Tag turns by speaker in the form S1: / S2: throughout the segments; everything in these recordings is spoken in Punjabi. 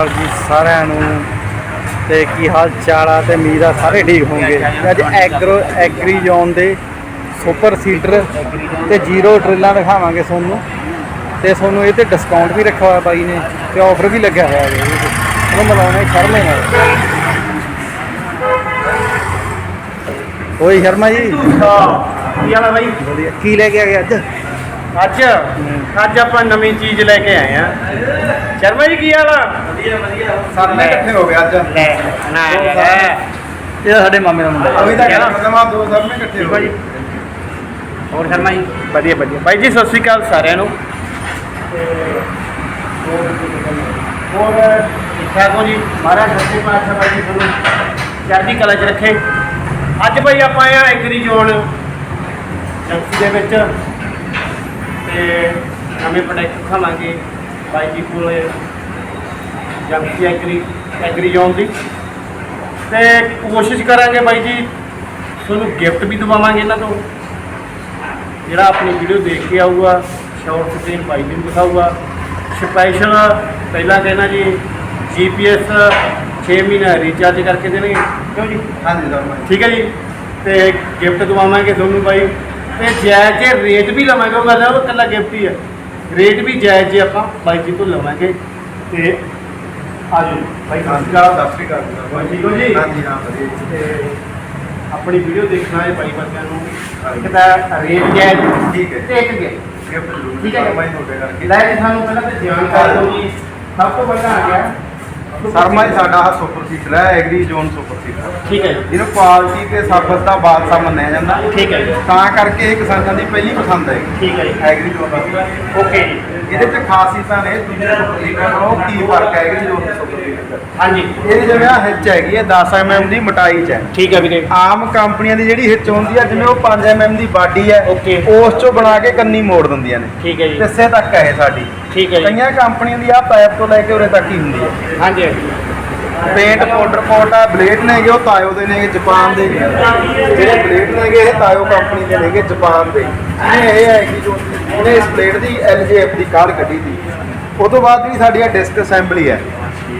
S1: ਸ਼੍ਰੀ ਜੀ ਸਾਰਿਆਂ ਨੂੰ ਤੇ ਕੀ ਹਾਲ ਚਾਲ ਆ ਤੇ ਉਮੀਦ ਆ ਸਾਰੇ ਠੀਕ ਹੋਣਗੇ। ਅੱਜ ਐਗਰੋ ਐਗਰੀ ਜ਼ੋਨ ਦੇ ਸੁਪਰ ਸੀਡਰ ਤੇ ਜ਼ੀਰੋ ਡਰਿੱਲਾਂ ਦਿਖਾਵਾਂਗੇ ਤੁਹਾਨੂੰ। ਤੇ ਤੁਹਾਨੂੰ ਇਹ ਤੇ ਡਿਸਕਾਊਂਟ ਵੀ ਰੱਖਿਆ ਹੋਇਆ ਬਾਈ ਨੇ ਤੇ ਆਫਰ ਵੀ ਲੱਗਿਆ ਹੋਇਆ ਹੈ ਉਹਨੂੰ ਮਿਲਾਉਣੇ ਸ਼ਰਮੇ ਨਾਲ। ਓਏ ਸ਼ਰਮਾ ਜੀ।
S2: ਕੀ ਹਾਲ ਆ ਬਾਈ?
S1: ਵਧੀਆ। ਕੀ ਲੈ ਕੇ ਆ ਗਏ ਅੱਜ?
S2: ਅੱਜ? ਅੱਜ ਆਪਾਂ ਨਵੀਂ ਚੀਜ਼ ਲੈ ਕੇ ਆਏ ਆ। ਸ਼ਰਮਾ ਜੀ ਕੀ ਹਾਲ ਆ?
S1: ਸਾਰੇ ਇਕੱਠੇ ਹੋ ਗਏ ਅੱਜ?
S2: ਲੈ ਨਾ
S1: ਇਹ ਸਾਡੇ ਮਾਮੇ ਦਾ ਮੁੰਡਾ
S2: ਅਭੀ ਤੱਕ
S1: ਜਮਾ ਦੋ ਸਭ ਨੇ ਇਕੱਠੇ
S2: ਆ ਜੀ। ਹੋਰ ਸ਼ਰਮਾ ਜੀ? ਵਧੀਆ ਵਧੀਆ। ਬਾਈ ਜੀ ਸਤਿ ਸ਼੍ਰੀ ਅਕਾਲ ਸਾਰਿਆਂ ਨੂੰ। ਤੇ ਹੋਰ ਠੀਕ ਠਾਕ ਹੋ? ਜੀ? ਮਹਾਰਾਜ ਸੱਚੇ ਪਾਤਸ਼ਾਹ ਬਾਈ ਜੀ ਤੁਹਾਨੂੰ ਚੜ੍ਹਦੀ ਕਲਾ 'ਚ ਰੱਖੇ। ਅੱਜ ਬਾਈ ਆਪਾਂ ਆਏ ਆ ਐਗਰੀ ਜ਼ੋਨ ਜੰਕਸ਼ਨ ਦੇ ਵਿੱਚ। ਤੇ ਨਵੇਂ ਪ੍ਰੋਡਕਟ ਖਾਵਾਂਗੇ। ਬਾਈ ਜੀ ਕੋਲੇ ਜੰਕਸ਼ਨ ਐਗਰੀ ਐਗਰੀ ਜ਼ੋਨ ਦੀ। ਤੇ ਕੋਸ਼ਿਸ਼ ਕਰਾਂਗੇ ਬਾਈ ਜੀ ਤੁਹਾਨੂੰ ਗਿਫਟ ਵੀ ਦਵਾਵਾਂਗੇ ਇਹਨਾਂ ਤੋਂ। ਜਿਹੜਾ ਆਪਣੀ ਵੀਡੀਓ ਦੇਖ ਕੇ ਆਊਗਾ ਸ਼ਾਰਟ ਸਕਰੀਨ ਬਾਈ ਜੀ ਨੂੰ ਦਿਖਾਊਗਾ। ਸਪੈਸ਼ਲ ਪਹਿਲਾਂ ਕਹਿਣਾ ਜੀ ਜੀਪੀਐਸ 6 ਮਹੀਨਾ ਰੀਚਾਰਜ ਕਰਕੇ ਦੇਣਗੇ। ਕਿਉਂ ਜੀ?
S1: ਹਾਂਜੀ ਸ਼ਰਮਾ
S2: ਠੀਕ ਹੈ ਜੀ। ਤੇ ਗਿਫਟ ਦਵਾਵਾਂਗੇ ਤੁਹਾਨੂੰ ਬਾਈ। ਤੇ ਜਾਇਜ਼ ਜੇ ਰੇਟ ਵੀ ਲਵਾਂਗੇ ਉਹ ਕਹਿੰਦਾ ਉਹ ਇਕੱਲਾ ਗਿਫਟ ਹੀ ਹੈ। ਰੇਟ ਵੀ ਜਾਇਜ਼ ਜੇ ਆਪਾਂ ਬਾਈ ਜੀ ਤੋਂ ਲਵਾਂਗੇ ਤੇ ਆਜੋ ਬਾਈ ਸਤਿ ਸ਼੍ਰੀ ਅਕਾਲ
S1: ਸਤਿ ਸ਼੍ਰੀ ਅਕਾਲ
S2: ਬਾਈ ਠੀਕ ਹੋ ਜੀ?
S1: ਹਾਂਜੀ ਹਾਂ ਵਧੀਆ ਜੀ।
S2: ਤੇ ਆਪਣੀ ਵੀਡੀਓ ਦੇਖਣਾ ਹੈ ਬਾਈ ਬੰਦਿਆਂ ਨੂੰ। ਇੱਕ ਤਾਂ ਰੇਟ ਜਾਇਜ਼
S1: ਠੀਕ ਹੈ।
S2: ਤੇ ਇੱਕ ਗਿਫਟ ਠੀਕ ਹੈ।
S1: ਜੀ। ਤੁਹਾਡੇ ਕਰਕੇ।
S2: ਲੈ ਜੀ ਸਾਨੂੰ ਪਹਿਲਾਂ ਤੇ ਜਾਣਕਾਰੀ ਦਿਓ ਜੀ। ਸਭ ਤੋਂ ਪਹਿਲਾਂ ਆ ਗਿਆ।
S1: ਸ਼ਰਮਾ ਜੀ ਸਾਡਾ ਸੁਪਰ ਸੀਟਰ ਹੈ ਐਗਰੀ ਜ਼ੋਨ ਸੁਪਰ ਸੀਟਰ
S2: ਠੀਕ ਹੈ ਜੀ।
S1: ਜਿਹਨੂੰ ਕੁਆਲਿਟੀ ਤੇ ਸਰਵਿਸ ਦਾ ਬਾਦਸ਼ਾਹ ਮੰਨਿਆ ਜਾਂਦਾ।
S2: ਠੀਕ ਹੈ ਜੀ।
S1: ਤਾਂ ਕਰਕੇ ਇਹ ਕਿਸਾਨਾਂ ਦੀ ਪਹਿਲੀ ਪਸੰਦ ਹੈ।
S2: ਠੀਕ ਹੈ ਜੀ।
S1: ਐਗਰੀ ਜ਼ੋਨ ਦਾ।
S2: ਓਕੇ ਜੀ।
S1: ਇਹਦੇ ਤੇ ਖਾਸੀਅਤਾਂ ਨੇ ਦੂਜੇ ਸੁਪਰ ਸੀਟਰ ਨਾਲੋਂ ਕੀ ਫ਼ਰਕ ਹੈ ਸੀਟਰ ਦਾ
S2: ਹਾਂਜੀ।
S1: ਇਹਦੀ ਆ ਹਿੱਚ ਹੈਗੀ ਹੈ 10 mm ਦੀ ਮੋਟਾਈ ਚ ਹੈ।
S2: ਠੀਕ ਹੈ ਵੀਰੇ।
S1: ਆਮ ਕੰਪਨੀਆਂ ਦੀ ਜਿਹੜੀ ਹਿੱਚ ਹੁੰਦੀ ਹੈ ਜਿਵੇਂ ਉਹ 5 mm ਦੀ ਬਾਡੀ ਹੈ. ਉਸ ਚੋਂ ਬਣਾ ਕੇ ਕੰਨੀ ਮੋੜ ਦਿੰਦੀਆਂ ਨੇ।
S2: ਠੀਕ ਹੈ ਜੀ।
S1: ਤਿੱਸੇ ਤੱਕ ਹੈ ਸਾਡੀ।
S2: ਠੀਕ ਹੈ ਜੀ।
S1: ਕਈਆਂ ਕੰਪਨੀਆਂ ਦੀ ਆ ਪਾਈਪ ਤੋਂ ਲੈ ਕੇ ਉਰੇ ਤੱਕ ਹੀ ਹੁੰਦੀ ਹੈ।
S2: ਹਾਂਜੀ ਹਾਂਜੀ।
S1: ਪੇਂਟ ਪਾਊਡਰ ਕੋਟ ਆ, ਬਲੇਡ ਨੇਗੇ, ਉਹ ਤਾਇਓ ਦੇ ਨੇਗੇ, ਜਾਪਾਨ ਦੇ। ਜਿਹੜੇ ਬਲੇਡ ਨੇਗੇ, ਇਹ ਤਾਇਓ ਕੰਪਨੀ ਦੇ ਨੇਗੇ, ਜਾਪਾਨ ਦੇ। ਇਹਨੇ ਇਹ ਹੈ ਕਿ ਜੋ ਉਹਨੇ ਇਸ ਬਲੇਡ ਦੀ LJF ਦੀ ਕਾਰਡ ਕੱਢੀ ਸੀ। ਉਹ ਤੋਂ ਬਾਅਦ ਜਿਹੜੀ ਸਾਡੀ ਆ ਡਿਸਕ ਅਸੈਂਬਲੀ ਹੈ।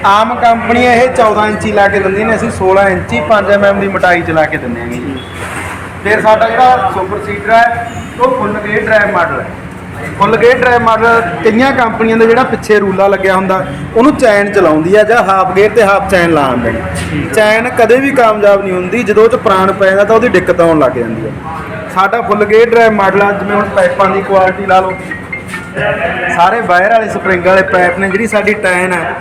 S1: ਆਮ ਕੰਪਨੀ ਇਹ 14 ਇੰਚੀ ਲਾ ਕੇ ਦਿੰਦੀ ਨੇ, ਅਸੀਂ 16 ਇੰਚੀ 5 mm ਦੀ ਮੋਟਾਈ ਚ ਲਾ ਕੇ ਦਿੰਦੇ ਆਂਗੇ ਜੀ। ਫਿਰ ਸਾਡਾ ਜਿਹੜਾ ਸੁਪਰ ਸੀਟਰ ਹੈ, ਉਹ ਫੁੱਲ ਗੇਅਰ ਡਰਾਈਵ ਮਾਡਲ ਹੈ। ਫੁੱਲ ਗੇਅਰ ਡਰਾਈਵ ਮਾਡਲ, ਕਈਆਂ ਕੰਪਨੀਆਂ ਦੇ ਜਿਹੜਾ ਪਿੱਛੇ ਰੂਲਾ ਲੱਗਿਆ ਹੁੰਦਾ, ਉਹਨੂੰ ਚੈਨ ਚਲਾਉਂਦੀ ਆ ਜਾਂ ਹਾਫ ਗੇਅਰ ਤੇ ਹਾਫ ਚੈਨ ਲਾਉਂਦੇ ਚੈਨ ਕਦੇ ਵੀ ਕਾਮਯਾਬ ਨਹੀਂ ਹੁੰਦੀ, ਜਦੋਂ ਉਹ ਚ ਪ੍ਰਾਣ ਪੈ ਜਾਂਦਾ ਤਾਂ ਉਹਦੀ ਦਿੱਕਤ ਆਉਣ ਲੱਗ ਜਾਂਦੀ ਹੈ ਸਾਡਾ ਫੁੱਲ ਗੇਅਰ ਡਰਾਈਵ ਮਾਡਲ ਆ, ਜਿਵੇਂ ਹੁਣ ਪਾਈਪਾਂ ਦੀ ਕੁਆਲਿਟੀ ਲਾ ਲਓ। ਸਾਰੇ ਵਾਇਰ ਵਾਲੇ ਸਪਰਿੰਗ ਵਾਲੇ ਪਾਈਪ ਨੇ, ਜਿਹੜੀ ਸਾਡੀ ਟੈਨ ਹੈ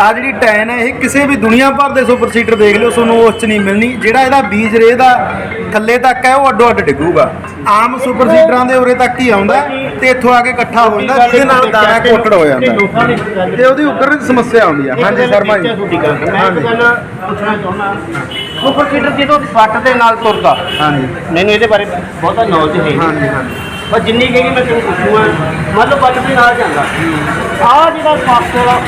S1: ਆ ਜਿਹੜੀ ਟੈਨ ਹੈ ਇਹ ਕਿਸੇ ਵੀ ਦੁਨੀਆ ਭਰ ਦੇ ਸੁਪਰ ਸੀਟਰ ਦੇਖ ਲਿਓ ਤੁਹਾਨੂੰ ਉਸ ਚ ਨਹੀਂ ਮਿਲਣੀ। ਜਿਹੜਾ ਇਹਦਾ ਬੀਜ ਰੇ ਦਾ ਥੱਲੇ ਤੱਕ ਹੈ ਉਹ ਅੱਡੋ ਅੱਡ ਡਿੱਗੂਗਾ। ਆਮ ਸੁਪਰ ਸੀਟਰਾਂ ਦੇ ਉਰੇ ਤੱਕ ਹੀ ਆਉਂਦਾ ਤੇ ਇੱਥੋਂ ਆ ਕੇ ਇਕੱਠਾ ਹੋ ਜਾਂਦਾ ਜਿਹਦੇ ਨਾਲ ਦਾਣਾ ਕੋਟੜ ਹੋ ਜਾਂਦਾ। ਤੇ ਉਹਦੀ ਉੱਪਰ ਦੀ ਸਮੱਸਿਆ ਆਉਂਦੀ ਆ। ਹਾਂਜੀ ਸ਼ਰਮਾ ਜੀ
S2: ਮੈਂ ਇੱਕ ਗੱਲ ਪੁੱਛਣਾ ਚਾਹੁੰਦਾ। ਸੁਪਰ ਸੀਟਰ ਜਦੋਂ ਫੱਟ ਦੇ ਨਾਲ ਤੁਰਦਾ
S1: ਹਾਂਜੀ।
S2: ਮੈਨੂੰ ਇਹਦੇ ਬਾਰੇ ਬਹੁਤਾ ਨੌਲੇਜ ਹੈ ਨਹੀਂ।
S1: ਹਾਂਜੀ ਹਾਂਜੀ।
S2: ਪਰ ਜਿੰਨੀ ਕਹੇਗੀ ਮੈਂ ਤੈਨੂੰ ਪੁੱਛੂਗਾ ਮੰਨ ਲਓ ਬੱਟ ਦੇ ਨਾਲ ਜਾਂਦਾ। ਆਹ ਜਿਹੜਾ ਪਾਸੇ ਦਾ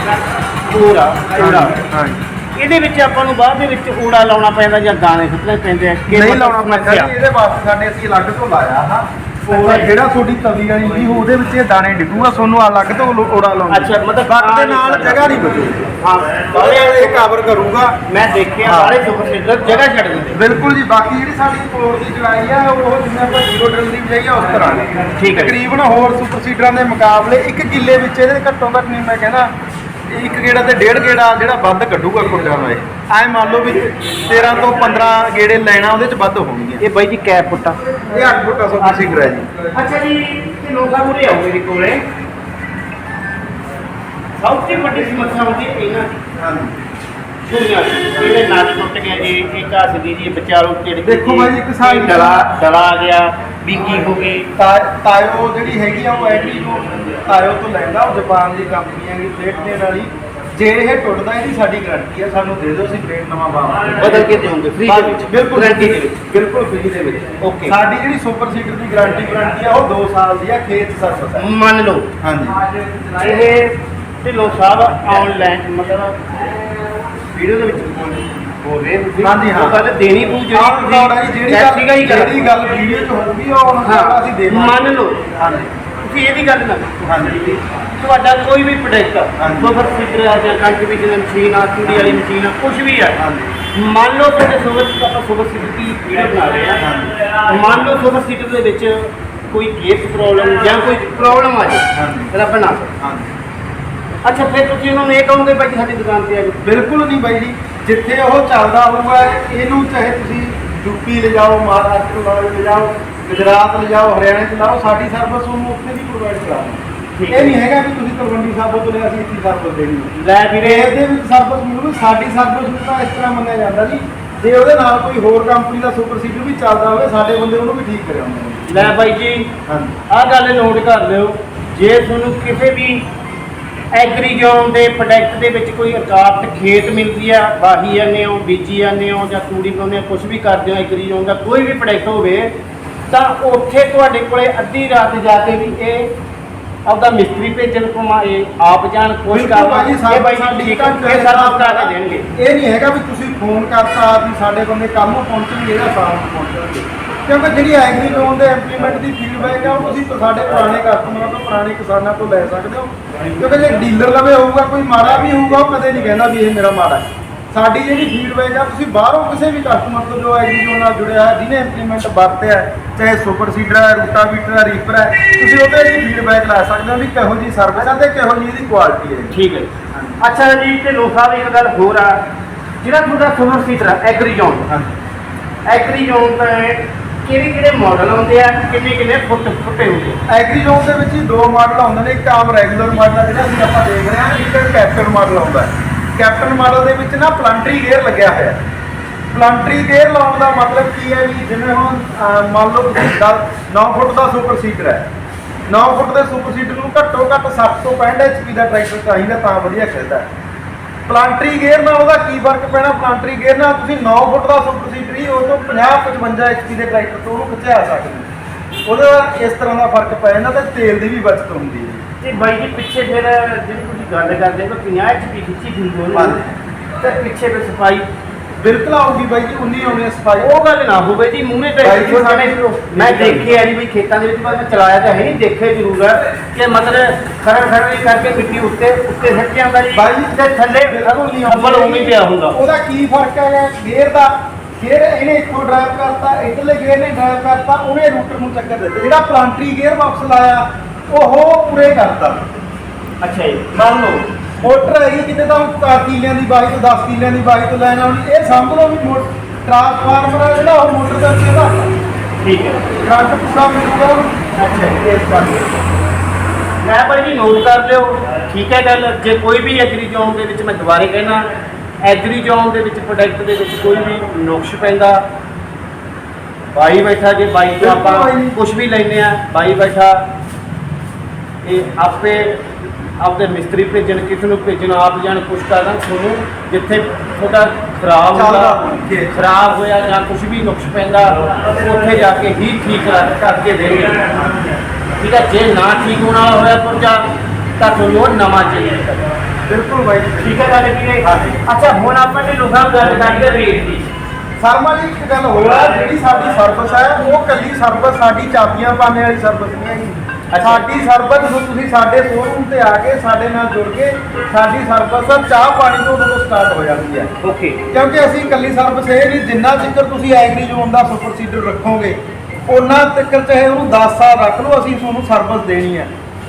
S1: ਹਾਂਜੀ
S2: ਇਹਦੇ ਵਿੱਚ ਆਪਾਂ ਨੂੰ ਬਾਅਦ ਦੇ ਵਿੱਚ ਊੜਾ ਲਾਉਣਾ ਪੈਂਦਾ ਜਾਂ ਦਾਣੇ ਸੁੱਟਣੇ ਪੈਂਦੇ ਆ ਕਿ
S1: ਨਹੀਂ ਲਾਉਣਾ ਪੈਂਦਾ? ਜੀ, ਇਹਦੇ ਵਾਸਤੇ ਸਾਡੇ ਅਸੀਂ ਅਲੱਗ ਤੋਂ ਲਾਇਆ ਹਾਂ। ਉਹ ਜਿਹੜਾ ਤੁਹਾਡੀ ਤਵੀ ਵਾਲੀ ਵੀ ਉਹਦੇ ਵਿੱਚ ਇਹ ਦਾਣੇ ਡਿੱਗੂਗਾ ਤੁਹਾਨੂੰ ਅਲੱਗ ਤੋਂ ਓੜਾ ਲਾਉਣਾ
S2: ਅੱਛਾ, ਮਤਲਬ
S1: ਬੱਟ ਦੇ
S2: ਹਾਂ,
S1: ਨਾਲ ਜਗ੍ਹਾ ਨਹੀਂ ਬਚੂਗੀ।
S2: ਹਾਂ
S1: ਬਾਹਲੇ ਇਹ ਕਵਰ ਕਰੂਗਾ
S2: ਮੈਂ ਦੇਖਿਆ
S1: ਹਾਂ।
S2: ਸਾਰੇ ਸੁਪਰ ਸੀਟਰ ਜਗ੍ਹਾ ਛੱਡ ਦਿੰਦੇ।
S1: ਬਿਲਕੁਲ ਜੀ ਬਾਕੀ ਜਿਹੜੀ ਸਾਡੀ ਕੋਰ ਦੀ ਚੜਾਈ ਆ ਉਹ ਜਿਵੇਂ ਆਪਾਂ ਜ਼ੀਰੋ ਡਰਿਲ ਦੀ ਬਜਾਈ ਆ ਉਸ ਤਰ੍ਹਾਂ
S2: ਠੀਕ ਹੈ।
S1: ਤਕਰੀਬਨ ਹੋਰ ਸੁਪਰ ਸੀਟਰਾਂ ਦੇ ਮੁਕਾਬਲੇ ਇੱਕ ਕਿੱਲੇ ਵਿੱਚ ਇਹਦੇ ਘੱਟੋ ਘੱਟ ਨਹੀਂ ਮੈਂ ਕਹਿੰਦਾ ਇੱਕ ਗੇੜਾ ਤੇ ਡੇਢ ਗੇੜਾ ਜਿਹੜਾ ਵੱਧ ਕੱਢੂਗਾ ਕੁੰਡਿਆਂ ਨੂੰ ਇਹ। ਐ ਮੰਨ ਲਓ ਵੀ 13 ਤੋਂ 15 ਗੇੜੇ ਲੈਣਾ ਉਹਦੇ ਚ ਵੱਧ ਹੋਣਗੀਆਂ।
S2: ਇਹ ਬਾਈ ਜੀ ਕੈਪ ਪੁੱਟਾ।
S1: ਇਹ 8 ਫੁੱਟਾ ਸੁਪਰ ਸੀਟਰ ਹੈ ਜੀ।
S2: ਅੱਛਾ ਜੀ ਇਹ ਲੋਕਾਂ ਮੂਰੇ ਆਓ ਮੇਰੇ ਕੋਲੇ। ਸਭ ਤੋਂ ਵੱਡੀ ਸਮੱਸਿਆ ਹੁੰਦੀ ਹੈ ਇਹਨਾਂ ਦੀ।
S1: ਹਾਂਜੀ।
S2: ਦੀ ਇਹਦੇ ਨਾਲ ਟੁੱਟ ਗਿਆ ਜੀ ਇਹ ਘਾਸ ਦੀ ਜੀ ਵਿਚਾਰੋ ਚਿੜ ਗਈ
S1: ਦੇਖੋ ਬਾਈ ਇੱਕ
S2: ਇਹ ਡਲਾ ਡਲਾ ਗਿਆ ਬੀਕੀ ਹੋ ਗਈ।
S1: ਤਾ- ਤਾਇਓ ਜਿਹੜੀ ਹੈਗੀ ਆ ਉਹ ਐਗਰੀ ਨੂੰ ਤਾਇਓ ਤੋਂ ਲੈਂਦਾ ਉਹ ਜਾਪਾਨ ਦੀ ਕੰਪਨੀ ਹੈਗੀ ਪਲੇਟ ਦੇਣ ਵਾਲੀ। ਜੇ ਇਹ ਟੁੱਟਦਾ ਇਹਦੀ ਸਾਡੀ ਗਾਰੰਟੀ ਹੈ ਸਾਨੂੰ ਦੇ ਦਿਓ ਅਸੀਂ ਪਲੇਟ ਨਵਾਂ ਪਾਵਾਂਗੇ
S2: ਬਦਲ ਕੇ ਦਿਓਗੇ ਫ੍ਰੀ ਦੇ ਵਿੱਚ।
S1: ਬਿਲਕੁਲ
S2: ਗਾਰੰਟੀ ਦੇ ਵਿੱਚ।
S1: ਬਿਲਕੁਲ ਫ੍ਰੀ ਦੇ ਵਿੱਚ।
S2: Okay.
S1: ਸਾਡੀ ਜਿਹੜੀ ਸੁਪਰ ਸੀਟਰ ਦੀ ਗਾਰੰਟੀ ਵਾਰੰਟੀ ਆ ਉਹ 2 ਸਾਲ ਦੀ ਆ ਖੇਤ ਸਰਵਿਸ ਹੈ
S2: ਮੰਨ ਲਓ।
S1: ਹਾਂਜੀ।
S2: ਇਹ ਢਿੱਲੋਂ ਸਾਹਿਬ ਆਨਲਾਈਨ ਮਤਲਬ ਵੀਡੀਓ ਦੇ ਵਿੱਚ ਬੋਲ ਰਹੇ ਤੁਸੀਂ।
S1: ਹਾਂਜੀ, ਹਾਂ।
S2: ਗੱਲ ਦੇਣੀ ਪਊ ਜਿਹੜੀ
S1: ਜੀ, ਜਿਹੜੀ
S2: ਦਾ
S1: ਗੱਲ
S2: ਹੀ ਕਰ-
S1: ਜਿਹੜੀ ਗੱਲ ਵੀਡੀਓ 'ਚ ਹੋਊਗੀ ਉਹ ਹੁਣ ਅਸੀਂ ਦੇਵਾਂਗੇ
S2: ਮੰਨ ਲਓ।
S1: ਹਾਂਜੀ।
S2: ਤੁਸੀਂ ਇਹ ਵੀ ਗੱਲ ਨਾ।
S1: ਹਾਂਜੀ।
S2: ਤੁਹਾਡਾ ਕੋਈ ਵੀ ਪ੍ਰੋਡਕਟ। ਸੁਪਰ ਸੀਡਰ ਆ ਜਾਂ ਕੰਟਰੀਬਿਊਸ਼ਨ ਮਸ਼ੀਨ ਆ ਤੂੜੀ ਵਾਲੀ ਮਸ਼ੀਨ ਆ ਕੁਝ ਵੀ ਆ। ਮੰਨ ਲਓ ਤੁਹਾਡੇ ਸੁਪਰ ਆਪਾਂ ਸੁਪਰ ਸੀਡਰ ਦੀ ਵੀਡੀਓ ਬਣਾ ਰਹੇ ਆ। ਮੰਨ ਲਓ ਸੁਪਰ ਸੀਡਰ ਦੇ ਵਿੱਚ ਕੋਈ ਕੇਸ ਪ੍ਰੋਬਲਮ ਜਾਂ ਕੋਈ ਪ੍ਰੋਬਲਮ ਆ ਜਾਏ। ਰੱਬ ਨਾ।
S1: ਹਾਂਜੀ।
S2: ਅੱਛਾ ਫਿਰ ਤੁਸੀਂ ਉਹਨਾਂ ਨੂੰ ਇਹ ਕਹੋਗੇ ਭਾਈ ਸਾਡੀ ਦੁਕਾਨ ਤੇ ਆ ਜਾਓ।
S1: ਬਿਲਕੁਲ ਨਹੀਂ ਬਾਈ ਜੀ। ਜਿੱਥੇ ਉਹ ਚੱਲਦਾ ਹੋਊਗਾ ਇਹਨੂੰ ਚਾਹੇ ਤੁਸੀਂ ਯੂਪੀ ਲਿਜਾਓ ਮਹਾਰਾਸ਼ਟਰ ਵੱਲ ਲਿਜਾਓ ਗੁਜਰਾਤ ਲਿਜਾਓ ਹਰਿਆਣਾ ਚ ਲਾਓ ਸਾਡੀ ਸਰਵਿਸ ਉਹਨੂੰ ਉੱਥੇ ਵੀ ਪ੍ਰੋਵਾਈਡ
S2: ਠੀਕ
S1: ਇਹ ਨਹੀਂ ਹੈਗਾ ਵੀ ਤੁਸੀਂ ਤਲਵੰਡੀ ਸਾਬੋ ਤੋਂ ਲਿਆ ਸੀ ਇੱਥੇ ਸਰਵਿਸ ਦੇਣੀ ਹੈ।
S2: ਲੈ ਵੀਰੇ।
S1: ਇਹਦੇ ਵਿੱਚ ਸਰਵਿਸ ਮਿਲੂਗੀ ਸਾਡੀ ਸਰਵਿਸ ਨੂੰ ਤਾਂ ਇਸ ਤਰ੍ਹਾਂ ਮੰਨਿਆ ਜਾਂਦਾ ਜੀ। ਜੇ ਉਹਦੇ ਨਾਲ ਕੋਈ ਹੋਰ ਕੰਪਨੀ ਦਾ ਸੁਪਰ ਸੀਡਰ ਵੀ ਚੱਲਦਾ ਹੋਵੇ ਸਾਡੇ ਬੰਦੇ ਉਹਨੂੰ ਵੀ ਠੀਕ ਕਰਾਉਂਦੇ
S2: ਲੈ ਭਾਈ ਜੀ
S1: ਹਾਂਜੀ।
S2: ਆਹ ਗੱਲ ਨੋਟ ਕਰ ਲਿਓ ਜੇ ਤੁਹਾਨੂੰ ਕਿਸੇ ਵੀ ਐਗਰੀ ਜ਼ੋਨ ਦੇ ਪ੍ਰੋਡਕਟ ਦੇ ਵਿੱਚ ਕੋਈ ਰੁਕਾਵਟ ਖੇਤ ਮਿਲਦੀ ਆ ਵਾਹੀ ਜਾਂਦੇ ਹੋ ਬੀਜੀ ਜਾਂਦੇ ਹੋ ਜਾਂ ਤੂੜੀ ਪਾਉਂਦੇ ਹੋ ਕੁਝ ਵੀ ਕਰਦੇ ਹੋ ਐਗਰੀ ਜ਼ੋਨ ਦਾ ਕੋਈ ਵੀ ਪ੍ਰੋਡਕਟ ਹੋਵੇ ਤਾਂ ਉੱਥੇ ਤੁਹਾਡੇ ਕੋਲੇ ਅੱਧੀ ਰਾਤ ਜਾ ਕੇ ਵੀ ਇਹ ਆਪਦਾ ਮਿਸਤਰੀ ਭੇਜਣ ਕੋਮਾ ਇਹ ਆਪ ਜਾਣ ਕੁਛ
S1: ਬਿਲਕੁਲ ਭਾਜੀ,
S2: ਇਹ ਬਾਈ
S1: ਸਾਡੀ
S2: ਜੀ ਕਰਾ ਕੇ ਦੇਣਗੇ।
S1: ਇਹ ਨਹੀਂ ਹੈਗਾ ਵੀ ਤੁਸੀਂ ਫੋਨ ਕਰਤਾ ਵੀ ਸਾਡੇ ਬੰਦੇ ਕੱਲ ਨੂੰ ਪਹੁੰਚਣਗੇ ਜਾਂ ਸ਼ਾਮ ਨੂੰ ਪਹੁੰਚਣਗੇ। ਕਿਉਂਕਿ ਜਿਹੜੀ ਐਗਰੀ ਲੋਨ ਦੇ ਇੰਪਲੀਮੈਂਟ ਦੀ ਫੀਡਬੈਕ ਆ ਉਹ ਤੁਸੀਂ ਸਾਡੇ ਪੁਰਾਣੇ ਕਸਟਮਰਾਂ ਤੋਂ ਪੁਰਾਣੇ ਕਿਸਾਨਾਂ ਤੋਂ ਲੈ ਸਕਦੇ ਹੋ। ਕਿਉਂਕਿ ਜੇ ਡੀਲਰ ਲਵੇ ਹੋਊਗਾ ਕੋਈ ਮਾੜਾ ਵੀ ਹੋਊਗਾ ਉਹ ਕਦੇ ਨਹੀਂ ਕਹਿੰਦਾ ਵੀ ਇਹ ਮੇਰਾ ਮਾੜਾ ਹੈ। ਸਾਡੀ ਜਿਹੜੀ ਫੀਡਬੈਕ ਆ ਤੁਸੀਂ ਬਾਹਰੋਂ ਕਿਸੇ ਵੀ ਕਸਟਮਰ ਤੋਂ ਜੋ ਐਗਰੀ ਲੋਨ ਨਾਲ ਜੁੜਿਆ ਹੈ ਜਿਹਨੇ ਇੰਪਲੀਮੈਂਟ ਵਰਤਿਆ ਹੈ, ਚਾਹੇ ਸੁਪਰ ਸੀਡਰ ਹੈ ਰੂਟਾਵੀਟਰ ਹੈ ਰੀਪਰ ਹੈ ਤੁਸੀਂ ਉਹਦੇ ਦੀ ਫੀਡਬੈਕ ਲੈ ਸਕਦੇ ਹੋ ਵੀ ਕਿਹੋ ਜੀ ਸਰਵਿਸ ਹੈ ਤੇ ਕਿਹੋ ਜੀ ਇਹਦੀ ਕੁਆਲਿਟੀ ਹੈ।
S2: ਠੀਕ ਹੈ ਅੱਛਾ ਜੀ ਤੇ ਲੋਕਾਂ ਦੀ ਇੱਕ ਗੱਲ ਹੋਰ ਆ। ਜਿਹੜਾ ਤੁਹਾਡਾ super seeder agri zone agri zone ਤਾਂ ਕਿਹੜੇ ਕਿਹੜੇ ਮਾਡਲ ਆਉਂਦੇ ਆ? ਕਿੰਨੇ ਕਿੰਨੇ ਫੁੱਟ ਫੁੱਟੇ ਹੁੰਦੇ ਆ?
S1: ਐਗਰੀ ਜ਼ੋਨ ਦੇ ਵਿੱਚ ਹੀ ਦੋ ਮਾਡਲ ਆਉਂਦੇ ਨੇ ਇੱਕ ਆਮ ਰੈਗੂਲਰ ਮਾਡਲ ਆ ਜਿਹੜਾ ਅਸੀਂ ਆਪਾਂ ਦੇਖ ਰਹੇ ਹਾਂ ਇੱਕ ਕੈਪਟਨ ਮਾਡਲ ਆਉਂਦਾ ਹੈ। ਕੈਪਟਨ ਮਾਡਲ ਦੇ ਵਿੱਚ ਨਾ ਪਲੰਟਰੀ ਗੇਅਰ ਲੱਗਿਆ ਹੋਇਆ ਹੈ। ਪਲੰਟਰੀ ਗੇਅਰ ਲਾਉਣ ਦਾ ਮਤਲਬ ਕੀ ਹੈ ਵੀ ਜਿਵੇਂ ਹੁਣ ਅਹ, ਮੰਨ ਲਓ ਤੁਸੀਂ 9 ਫੁੱਟ ਦਾ ਸੁਪਰ ਸੀਟਰ ਹੈ। 9 ਫੁੱਟ ਦੇ ਸੁਪਰ ਸੀਟਰ ਨੂੰ ਘੱਟੋ ਘੱਟ 60 ਤੋਂ 65 ਐਚਪੀ ਦਾ ਟਰੈਕਟਰ ਚਾਹੀਦਾ ਤਾਂ ਵਧੀਆ ਖਿੱਚਦਾ ਹੈ। ਪਲਾਂਟਰੀ ਗੇਅਰ ਨਾਲ ਉਹਦਾ ਕੀ ਫ਼ਰਕ ਪੈਣਾ ਪਲਾਂਟਰੀ ਗੇਅਰ ਨਾਲ ਤੁਸੀਂ 9 ਫੁੱਟ ਦਾ ਸੁਪਰ ਸੀਟਰ ਉਹ ਤੋਂ 50 55 ਐਚਪੀ ਦੇ ਟਰੈਕਟਰ ਤੋਂ ਉਹਨੂੰ ਖਿਚਾ ਸਕਦੇ ਹੋ। ਉਹਦਾ ਇਸ ਤਰ੍ਹਾਂ ਦਾ ਫ਼ਰਕ ਪੈ ਜਾਂਦਾ ਤੇ ਤੇਲ ਦੀ ਵੀ ਬਚਤ ਹੁੰਦੀ ਹੈ
S2: ਤੇ ਬਾਈ ਜੀ ਪਿੱਛੇ ਫਿਰ ਜਿਹੜੀ ਤੁਸੀਂ ਗੱਲ ਕਰਦੇ ਹੋ 50 ਐਚਪੀ ਖਿੱਚੀ ਹੁੰਦੀ ਉਹਨੂੰ। ਤੇ ਪਿੱਛੇ ਫਿਰ ਸਫ਼ਾਈ
S1: ਬਿਲਕੁਲ ਆਊਗੀ ਬਾਈ ਜੀ 19 ਆਉਣੀ ਹੈ ਸਫ਼ਾਈ।
S2: ਉਹ ਗੱਲ ਨਾ ਹੋਵੇ ਜੀ ਮੂਹਰੇ ਤੇ
S1: ਬਾਈ ਜੀ, ਸਾਡੇ-
S2: ਮੈਂ ਦੇਖੇ ਆ। ਜੀ ਵੀ ਖੇਤਾਂ ਦੇ ਵਿੱਚ ਪਰ ਮੈਂ ਚਲਾਇਆ ਤਾਂ ਹੈ ਨਹੀਂ ਦੇਖੇ ਜ਼ਰੂਰ ਹੈ ਕਿ ਮਤਲਬ ਖੜਨ ਖੜਨ ਕਰਕੇ ਮਿੱਟੀ ਉੱਤੇ ਉੱਤੇ ਸਿੱਟ ਜਾਂਦਾ ਜੀ।
S1: ਬਾਈ ਜੀ,
S2: ਤੇ ਥੱਲੇ
S1: ਬਿਲਕੁਲ ਨਹੀਂ
S2: ਅੱਬਲ ਉਵੇਂ ਪਿਆ ਹੁੰਦਾ।
S1: ਉਹਦਾ ਕੀ ਫ਼ਰਕ ਹੈ ਗੇਅਰ ਦਾ ਗੇਅਰ ਇਹਨੇ ਇੱਕੋ ਡਰਾਈਵ ਕਰਤਾ ਇਧਰਲੇ ਗੇਅਰ ਨੇ ਡਰਾਈਵ ਕਰਤਾ ਉਹਨੇ ਰੂਟਰ ਨੂੰ ਚੱਕਰ ਦਿੱਤਾ। ਜਿਹੜਾ ਪਲਾਂਟਰੀ ਗੇਅਰ ਬਾਕਸ ਲਾਇਆ ਉਹ ਪੂਰੇ ਕਰਤਾ।
S2: ਅੱਛਾ ਜੀ
S1: ਮੰਨ ਲਓ। ਮੋਟਰ ਹੈਗੀ ਕਿਤੇ ਤਾਂ 4 ਕਿੱਲਿਆਂ ਦੀ ਬਾਈ ਤੋਂ 10 ਕਿੱਲਿਆਂ ਦੀ ਬਾਈ ਤੋਂ ਲੈਣ ਆਉਣੀ ਇਹ ਸਮਝ ਲਓ ਵੀ ਟਰਾਂਸਫਾਰਮਰ ਹੈ ਜਿਹੜਾ ਉਹ ਮੋਟਰ ਦੇ ਦਾ
S2: ਠੀਕ ਹੈ
S1: ਕਰੰਟ ਪੂਰਾ ਮਿਲੂਗਾ।
S2: ਅੱਛਾ
S1: ਇਸ ਕਰਕੇ
S2: ਮੈਂ ਭਾਈ ਜੀ ਨੋਟ ਕਰ ਲਿਓ ਠੀਕ ਹੈ ਗੱਲ ਜੇ ਕੋਈ ਵੀ ਐਗਰੀ ਜ਼ੋਨ ਦੇ ਵਿੱਚ ਮੈਂ ਦੁਬਾਰੇ ਕਹਿਣਾ ਐਗਰੀ ਜ਼ੋਨ ਦੇ ਵਿੱਚ ਪ੍ਰੋਡਕਟ ਦੇ ਵਿੱਚ ਕੋਈ ਵੀ ਨੁਕਸ ਪੈਂਦਾ ਬਾਈ ਬੈਠਾ ਜੇ ਬਾਈ ਤੋਂ ਆਪਾਂ। ਕੁਝ ਵੀ ਲੈਨੇ ਆ ਬਾਈ ਬੈਠਾ ਇਹ ਆਪੇ ਆਪਦੇ ਮਿਸਤਰੀ ਭੇਜਣ ਕਿਸ ਨੂੰ ਭੇਜਣ ਆਪ ਜਾਣ ਕੁਛ ਕਰਨਾ ਤੁਹਾਨੂੰ ਜਿੱਥੇ ਤੁਹਾਡਾ ਖਰਾਬ ਹੁੰਦਾ। ਖਰਾਬ ਹੋਇਆ ਜਾਂ ਕੁਝ ਵੀ ਨੁਕਸ ਪੈਂਦਾ ਉੱਥੇ ਜਾ ਕੇ ਹੀ ਠੀਕ ਕਰ- ਕਰਕੇ ਦੇਣਗੇ ਠੀਕ ਹੈ ਜੇ ਨਾ ਠੀਕ ਹੋਣ ਵਾਲਾ ਹੋਇਆ ਪੁਰਜਾ ਤਾਂ ਤੁਹਾਨੂੰ ਨਵਾਂ ਚਾਹੀਦਾ
S1: ਬਿਲਕੁਲ ਬਾਈ
S2: ਠੀਕ ਹੈ ਗੱਲ ਵੀਰੇ। ਅੱਛਾ ਹੁਣ ਆਪਾਂ ਨੇ ਲੋਕਾਂ ਗੱਲ ਕਰਦੇ ਰੇਟ ਦੀ
S1: ਸ਼ਰਮਾ ਜੀ ਇੱਕ ਗੱਲ ਹੋਰ ਆ ਜਿਹੜੀ ਸਾਡੀ ਸਰਵਿਸ ਹੈ ਉਹ ਕੱਲੀ ਸਰਵਿਸ ਸਾਡੀ ਚਾਬੀਆਂ ਪਾਣੇ ਵਾਲੀ ਸਰਵਿਸ ਨਹੀਂ ਹੈਗੀ। ਸਾਡੀ ਸਰਵਿਸ ਜਦੋਂ ਤੁਸੀਂ ਸਾਡੇ ਸ਼ੋਰੂਮ ਤੇ ਆ ਕੇ ਸਾਡੇ ਨਾਲ ਜੁੜ ਕੇ ਸਾਡੀ ਸਰਵਿਸ ਚਾਹ ਪਾਣੀ ਤੋਂ ਉਦੋਂ ਸਟਾਰਟ ਹੋ ਜਾਂਦੀ ਹੈ।
S2: ਓਕੇ।
S1: ਕਿਉਂਕਿ ਅਸੀਂ ਕੱਲੀ ਸਰਵਿਸ ਇਹ ਨਹੀਂ ਜਿੰਨਾ ਚਿਰ ਤੁਸੀਂ ਐਗਰੀ ਜ਼ੋਨ ਦਾ ਸੁਪਰ ਸੀਡਰ ਰੱਖੋਗੇ ਉਹਨਾਂ ਤੱਕ ਚਾਹੇ ਉਹਨੂੰ 10 ਸਾਲ ਰੱਖ ਲਓ ਅਸੀਂ ਤੁਹਾਨੂੰ ਸਰਵਿਸ ਦੇਣੀ ਹੈ।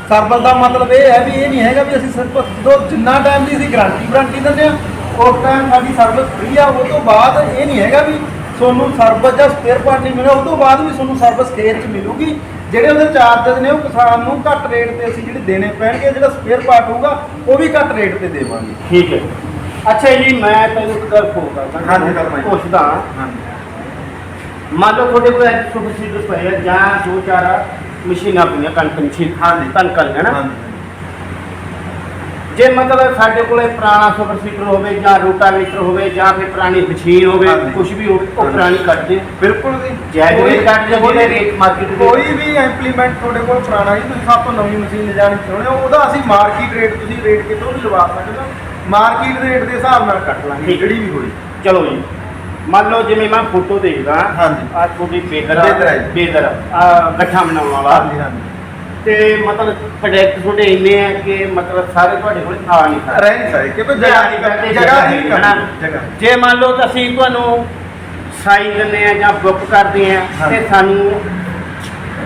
S1: ਸਰਵਿਸ ਦਾ ਮਤਲਬ ਇਹ ਹੈ ਵੀ ਇਹ ਨਹੀਂ ਹੈਗਾ ਵੀ ਅਸੀਂ ਸਿਰਫ ਜਦੋਂ ਜਿੰਨਾ ਟਾਈਮ ਦੀ ਅਸੀਂ ਗਾਰੰਟੀ ਵਾਰੰਟੀ ਦਿੰਦੇ ਆ ਉਸ ਟਾਈਮ ਸਾਡੀ ਸਰਵਿਸ ਫ੍ਰੀ ਆ ਉਹ ਤੋਂ ਬਾਅਦ ਇਹ ਨਹੀਂ ਹੈਗਾ ਵੀ ਤੁਹਾਨੂੰ ਸਰਵਿਸ ਜਾਂ ਸਪੇਅਰ ਪਾਰਟ ਨਹੀਂ ਮਿਲਿਆ ਉਸ ਤੋਂ ਬਾਅਦ ਵੀ ਤੁਹਾਨੂੰ ਸਰਵਿਸ ਖੇਤ 'ਚ ਮਿਲੂਗੀ। ਜਿਹੜੇ ਉਹਦੇ ਚਾਰਜਸ ਨੇ ਉਹ ਕਿਸਾਨ ਨੂੰ ਘੱਟ ਰੇਟ ਤੇ ਅਸੀਂ ਜਿਹੜੇ ਦੇਣੇ ਪੈਣਗੇ ਜਿਹੜਾ ਸਪੇਅਰ ਪਾਰਟ ਹੋਊਗਾ ਉਹ ਵੀ ਘੱਟ ਰੇਟ ਤੇ ਦੇਵਾਂਗੇ।
S2: ਠੀਕ ਹੈ। ਅੱਛਾ ਜੀ ਮੈਂ ਤੈਨੂੰ ਇੱਕ ਗੱਲ ਫੋਨ ਕਰਦਾ
S1: ਹਾਂਜੀ, ਕਰਵਾਈ।
S2: ਪੁੱਛਦਾ। ਮੰਨ ਲਓ ਤੁਹਾਡੇ ਕੋਲ ਪਏ ਆ ਜਾਂ ਦੋ ਚਾਰ ਮਸ਼ੀਨਾਂ ਪਈਆਂ ਕਣਕ ਮਸ਼ੀਨ
S1: ਹਾਂਜੀ।
S2: ਕਣਕ ਵਾਲੀਆਂ ਨਾ।
S1: ਹਾਂਜੀ।
S2: ਜੇ ਮਤਲਬ ਸਾਡੇ ਕੋਲੇ ਪੁਰਾਣਾ ਸੁਪਰ ਸੀਡਰ ਹੋਵੇ ਜਾਂ ਰੋਟਾਵੇਟਰ ਹੋਵੇ ਜਾਂ ਫਿਰ ਪੁਰਾਣੀ ਮਸ਼ੀਨ ਹੋਵੇ
S1: ਹਾਂਜੀ।
S2: ਕੁਝ ਵੀ ਹੋਵੇ ਉਹ। ਪੁਰਾਣੀ ਕੱਢਦੇ
S1: ਬਿਲਕੁਲ ਜੀ
S2: ਜਾਇਜ਼
S1: ਕੋਈ-
S2: ਰੇਟ ਕੱਢ ਦਿਓ, ਉਹਦੇ ਰੇਟ ਮਾਰਕੀਟ ਦੇ
S1: ਕੋਈ ਵੀ ਇੰਪਲੀਮੈਂਟ ਤੁਹਾਡੇ ਕੋਲ ਪੁਰਾਣਾ ਜੀ ਤੁਸੀਂ ਸਭ ਤੋਂ ਨਵੀਂ ਮਸ਼ੀਨ ਲਿਜਾਣੀ ਚਾਹੁੰਦੇ ਹੋ ਉਹਦਾ ਅਸੀਂ ਮਾਰਕੀਟ ਰੇਟ ਤੁਸੀਂ ਰੇਟ ਕਿਤੋਂ ਵੀ ਲਵਾ ਸਕਦੇ ਹੋ ਮਾਰਕੀਟ ਰੇਟ ਦੇ ਹਿਸਾਬ ਨਾਲ ਕੱਟ ਲਾਂਗੇ
S2: ਠੀਕ।
S1: ਜਿਹੜੀ ਵੀ ਹੋਈ
S2: ਚਲੋ ਜੀ ਮੰਨ ਲਓ ਜਿਵੇਂ ਮੈਂ ਫੋਟੋ ਦੇਖਦਾ
S1: ਹਾਂਜੀ।
S2: ਆ ਤੁਹਾਡੀ ਬੇਦਰ
S1: ਬੇਦਰ ਹੈ ਜੀ।
S2: ਬੇਦਰ ਆ ਗੱਠਾ ਬਣਾਉਣ ਵਾਲਾ
S1: ਹਾਂਜੀ ਹਾਂਜੀ
S2: ਤੇ ਮਤਲਬ ਪ੍ਰੋਡਕਟ ਤੁਹਾਡੇ ਇੰਨੇ ਆ ਕਿ ਮਤਲਬ ਸਾਰੇ ਤੁਹਾਡੇ ਕੋਲ ਆ ਨਹੀਂ ਸਕਦੇ।
S1: ਰਹਿ ਨਹੀਂ ਸਕਦੇ ਕਿਉਂਕਿ ਜਗ੍ਹਾ ਨਹੀਂ ਜਗ੍ਹਾ ਦੀ
S2: ਹਨਾ?
S1: ਕਮੀ ਜਗ੍ਹਾ।
S2: ਜੇ ਮੰਨ ਲਓ ਤਾਂ ਅਸੀਂ ਤੁਹਾਨੂੰ ਸਾਈਜ਼ ਦਿੰਦੇ ਆ ਜਾਂ ਬੁੱਕ ਕਰਦੇ ਆ। ਤੇ ਸਾਨੂੰ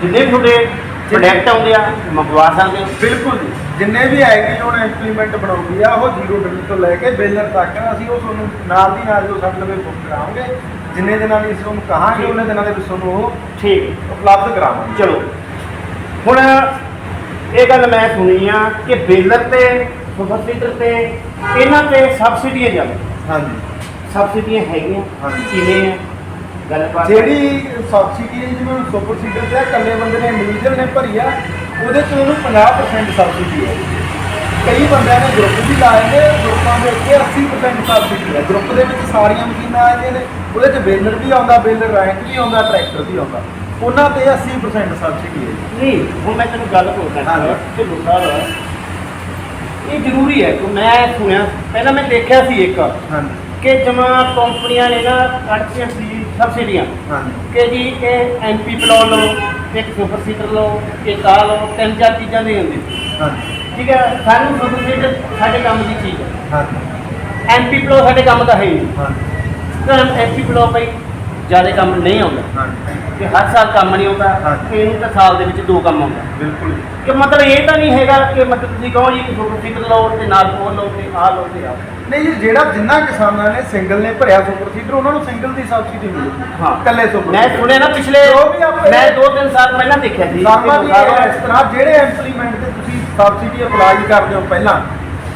S2: ਜਿੰਨੇ ਤੁਹਾਡੇ ਪ੍ਰੋਡਕਟ ਆਉਂਦੇ ਆ ਮੰਗਵਾ ਸਕਦੇ ਹੋ।
S1: ਬਿਲਕੁਲ ਜੀ। ਜਿੰਨੇ ਵੀ ਆਏਗੀ ਹੁਣ ਇੰਪਲੀਮੈਂਟ ਬਣਾਉਂਦੀ ਆ ਉਹ ਜ਼ੀਰੋ ਡਿਗਰੀ ਤੋਂ ਲੈ ਕੇ ਬੇਲਰ ਤੱਕ ਅਸੀਂ ਉਹ ਤੁਹਾਨੂੰ ਨਾਲ ਦੀ ਨਾਲ ਜੋ ਸਾਡੇ ਲਵੇ ਬੁੱਕ ਕਰਾਵਾਂਗੇ ਜਿੰਨੇ ਦਿਨਾਂ ਦੀ ਅਸੀਂ ਉਹਨੂੰ ਕਹਾਂਗੇ ਉਹਨੇ ਦਿਨਾਂ ਦੇ ਵਿੱਚ ਤੁਹਾਨੂੰ ਉਹ
S2: ਠੀਕ।
S1: ਉਪਲਬਧ ਕਰਾਵਾਂਗੇ।
S2: ਚਲੋ। ਹੁਣ ਇਹ ਗੱਲ ਮੈਂ ਸੁਣੀ ਆ ਕਿ ਬੇਲਰ ਤੇ ਸੁਪਰ ਸੀਡਰ ਤੇ ਇਹਨਾਂ ਤੇ ਸਬਸਿਡੀਆਂ ਜਾਂਦੇ
S1: ਹਾਂਜੀ।
S2: ਸਬਸਿਡੀਆਂ ਹੈਗੀਆਂ।
S1: ਹਾਂਜੀ।
S2: ਕਿਵੇਂ ਆ? ਗੱਲਬਾਤ
S1: ਜਿਹੜੀ ਸਬਸਿਡੀ ਹੈ ਜਿਵੇਂ ਸੁਪਰ ਸੀਡਰ ਤੇ ਆ, ਇਕੱਲੇ ਬੰਦੇ ਨੇ ਇੰਡੀਵਿਜੂਅਲ ਨੇ ਭਰੀ ਆ ਉਹਦੇ ਚ ਉਹਨੂੰ 50% ਸਬਸਿਡੀ ਹੈ। ਕਈ ਬੰਦਿਆਂ ਨੇ ਗਰੁੱਪ ਵੀ ਲਾਏ ਨੇ ਗਰੁੱਪਾਂ ਦੇ ਉੱਤੇ 80% ਸਬਸਿਡੀ ਹੈ। ਗਰੁੱਪ ਦੇ ਵਿੱਚ ਸਾਰੀਆਂ ਮਸ਼ੀਨਾਂ ਆ ਜਾਂਦੀਆਂ ਨੇ ਉਹਦੇ ਚ ਬੇਲਰ ਵੀ ਆਉਂਦਾ ਬੇਲਰ ਰੈਂਕ ਵੀ ਆਉਂਦਾ ਟਰੈਕਟਰ ਵੀ ਆਉਂਦਾ। ਉਹਨਾਂ ਤੇ 80% ਸਬਸਿਡੀ ਹੈ
S2: ਨਹੀਂ ਹੁਣ ਮੈਂ ਤੈਨੂੰ ਗੱਲ ਕਰਦਾ
S1: ਹਾਂਜੀ।
S2: ਕਿ ਲੋਕਾਂ ਦਾ ਇਹ ਜ਼ਰੂਰੀ ਹੈ ਕਿ ਮੈਂ ਸੁਣਿਆ ਪਹਿਲਾਂ ਮੈਂ ਦੇਖਿਆ ਸੀ ਇੱਕ
S1: ਹਾਂਜੀ।
S2: ਕਿ ਜਮਾ ਕੰਪਨੀਆਂ ਨੇ ਨਾ ਕੱਢਤੀਆਂ ਸੀ ਸਬਸਿਡੀਆਂ
S1: ਹਾਂਜੀ।
S2: ਕਿ ਜੀ ਇਹ ਐਮਪੀ ਪਲੋ ਲਓ ਇੱਕ ਸੁਪਰ ਸੀਟਰ ਲਓ ਇੱਕ ਆ ਲਓ ਤਿੰਨ ਚਾਰ ਚੀਜ਼ਾਂ ਦੇ ਹੁੰਦੀ
S1: ਹਾਂਜੀ।
S2: ਠੀਕ ਹੈ ਸਾਨੂੰ ਸੁਪਰ ਸੀਟਰ ਸਾਡੇ ਕੰਮ ਦੀ ਚੀਜ਼ ਹੈ
S1: ਹਾਂਜੀ।
S2: ਐਮਪੀ ਪਲੋ ਸਾਡੇ ਕੰਮ ਦਾ ਹੈ ਹੀ ਨਹੀਂ।
S1: ਹਾਂਜੀ।
S2: ਤਾਂ ਐਮਪੀ ਪਲੋ ਭਾਈ ਜ਼ਿਆਦਾ ਕੰਮ ਨਹੀਂ ਆਉਂਦਾ।
S1: ਹਾਂਜੀ।
S2: ਕਿ ਹਰ ਸਾਲ ਕੰਮ ਨਹੀਂ ਆਉਂਦਾ
S1: ਹਾਂਜੀ।
S2: ਇਹਨੂੰ ਤਾਂ ਸਾਲ ਦੇ ਵਿੱਚ ਦੋ ਕੰਮ ਆਉਂਦਾ।
S1: ਬਿਲਕੁਲ ਜੀ।
S2: ਕਿ ਮਤਲਬ ਇਹ ਤਾਂ ਨਹੀਂ ਹੈਗਾ ਕਿ ਮਤਲਬ ਤੁਸੀਂ ਕਹੋ ਜੀ ਕਿ ਸੁਪਰ ਸੀਟਰ ਲਓ ਤੇ ਨਾਲ ਉਹ ਲਓ ਤੇ ਆਹ ਲਓ ਤੇ ਆਹ
S1: ਨਹੀਂ ਜੀ ਜਿਹੜਾ ਜਿੰਨਾ ਕਿਸਾਨਾਂ ਨੇ ਸਿੰਗਲ ਨੇ ਭਰਿਆ ਸੁਪਰ ਸੀਡਰ ਉਹਨਾਂ ਨੂੰ ਸਿੰਗਲ ਦੀ ਸਬਸਿਡੀ ਮਿਲੂਗੀ
S2: ਹਾਂ।
S1: ਇਕੱਲੇ ਸੁਪਰ
S2: ਮੈਂ ਸੁਣਿਆ ਨਾ ਪਿਛਲੇ
S1: ਜੋ ਵੀ ਆਪਣੇ-
S2: ਮੈਂ ਦੋ ਤਿੰਨ ਸਾਲ ਪਹਿਲਾਂ ਦੇਖਿਆ ਸੀ।
S1: ਸਾਮਾ ਇਸ ਤਰ੍ਹਾਂ ਜਿਹੜੇ ਇੰਪਲੀਮੈਂਟ ਤੇ ਤੁਸੀਂ ਸਬਸਿਡੀ ਅਪਲਾਈ ਕਰਦੇ ਹੋ ਪਹਿਲਾਂ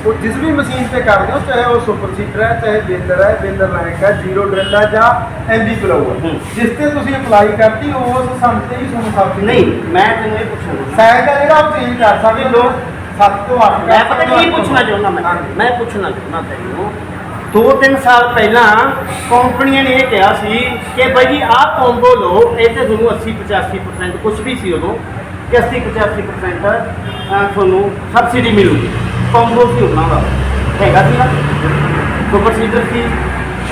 S1: ਉਹ ਜਿਸ ਵੀ ਮਸ਼ੀਨ ਤੇ ਕਰਦੇ ਹੋ ਚਾਹੇ ਉਹ ਸੁਪਰ ਸੀਡਰ ਹੈ ਚਾਹੇ ਬੇਲਰ ਹੈ ਬੇਲਰ ਰੈਂਕ ਹੈ ਜ਼ੀਰੋ ਡਰਿਲ ਹੈ ਜਾਂ ਐਮਬੀ ਪਲੋ ਹੈ।
S2: ਹੂੰ।
S1: ਜਿਸ ਤੇ ਤੁਸੀਂ ਅਪਲਾਈ ਕਰਤੀ ਉਸ ਤੇ ਵੀ ਤੁਹਾਨੂੰ ਸਬਸਿਡੀ
S2: ਨਹੀਂ ਮੈਂ ਤੈਨੂੰ ਇਹ ਪੁੱਛਣਾ
S1: ਸਾਈਜ਼ ਦਾ ਜਿਹੜਾ ਉਹ ਚੇਂਜ ਕਰ ਸਕਦੇ ਹੋ 7 ਤੋਂ 8
S2: ਮੈਂ ਪਤਾ ਕੀ ਪੁੱਛਣਾ ਚਾਹੁੰਦਾ ਮੈਂ? ਮੈਂ ਪੁੱਛਣਾ ਚਾਹੁੰਦਾ ਤੈਨੂੰ ਦੋ ਤਿੰਨ ਸਾਲ ਪਹਿਲਾਂ ਕੰਪਨੀਆਂ ਨੇ ਇਹ ਕਿਹਾ ਸੀ ਕਿ ਭਾਈ ਜੀ ਆਹ ਕੰਬੋ ਲਓ ਇਹ ਤੇ ਤੁਹਾਨੂੰ 80 85% ਕੁਝ ਵੀ ਸੀ ਉਦੋਂ ਕਿ 80 85% ਅਹ, ਤੁਹਾਨੂੰ ਸਬਸਿਡੀ ਮਿਲੂਗੀ। ਕੰਬੋ ਸੀ ਉਹਨਾਂ ਦਾ ਹੈਗਾ ਸੀ ਨਾ ਸੁਪਰ ਸੀਡਰ ਸੀ